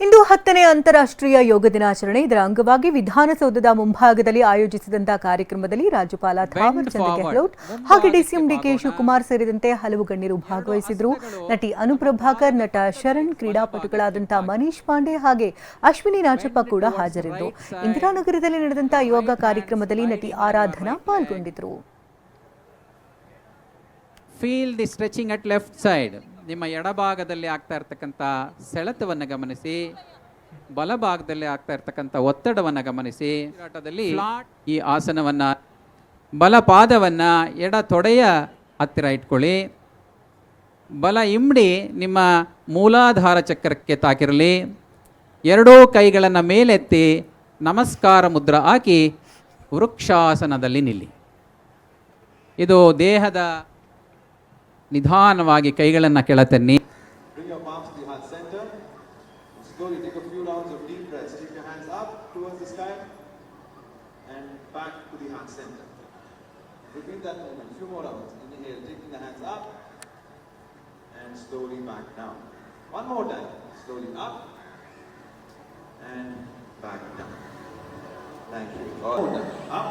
ಇಂದು ಹತ್ತನೇ ಅಂತಾರಾಷ್ಟ್ರೀಯ ಯೋಗ ದಿನಾಚರಣೆ. ಇದರ ಅಂಗವಾಗಿ ವಿಧಾನಸೌಧದ ಮುಂಭಾಗದಲ್ಲಿ ಆಯೋಜಿಸಿದಂತಹ ಕಾರ್ಯಕ್ರಮದಲ್ಲಿ ರಾಜ್ಯಪಾಲ ಥಾವರ್ ಚಂದ್ರ ಗೆಹ್ಲೋಟ್ ಹಾಗೆ ಡಿಸಿಎಂ ಡಿಕೆ ಶಿವಕುಮಾರ್ ಸೇರಿದಂತೆ ಹಲವು ಗಣ್ಯರು ಭಾಗವಹಿಸಿದ್ರು ನಟಿ ಅನುಪ್ರಭಾಕರ್ ನಟ ಶರಣ್ ಕ್ರೀಡಾಪಟುಗಳಾದಂತಹ ಮನೀಶ್ ಪಾಂಡೆ ಹಾಗೆ ಅಶ್ವಿನಿ ನಾಚಪ್ಪ ಕೂಡ ಹಾಜರಿದ್ದರು. ಇಂದಿರಾನಗರದಲ್ಲಿ ನಡೆದಂತಹ ಯೋಗ ಕಾರ್ಯಕ್ರಮದಲ್ಲಿ ನಟಿ ಆರಾಧನಾ ಪಾಲ್ಗೊಂಡಿದ್ರು ನಿಮ್ಮ ಎಡಭಾಗದಲ್ಲಿ ಆಗ್ತಾ ಇರ್ತಕ್ಕಂಥ ಸೆಳೆತವನ್ನು ಗಮನಿಸಿ ಬಲಭಾಗದಲ್ಲಿ ಆಗ್ತಾ ಇರ್ತಕ್ಕಂಥ ಒತ್ತಡವನ್ನು ಗಮನಿಸಿ. ಆಟದಲ್ಲಿ ಈ ಆಸನವನ್ನು ಬಲ ಪಾದವನ್ನು ಎಡ ತೊಡೆಯ ಹತ್ತಿರ ಇಟ್ಕೊಳ್ಳಿ. ಬಲ ಇಮ್ಡಿ ನಿಮ್ಮ ಮೂಲಾಧಾರ ಚಕ್ರಕ್ಕೆ ತಾಕಿರಲಿ. ಎರಡೂ ಕೈಗಳನ್ನು ಮೇಲೆತ್ತಿ ನಮಸ್ಕಾರ ಮುದ್ರ ಹಾಕಿ ವೃಕ್ಷಾಸನದಲ್ಲಿ ನಿಲ್ಲಿ. ಇದು ದೇಹದ ನಿಧಾನವಾಗಿ ಕೈಗಳನ್ನು ಕೆಳತನ್ನಿ Bring your palms to the heart center. Slowly take a few rounds of deep breaths. Take your hands up towards the sky and back to the heart center. Repeat that movement. Few more rounds. Inhale, taking the hands up and slowly back down. One more time. Slowly up and back down. Thank you. All more time. Up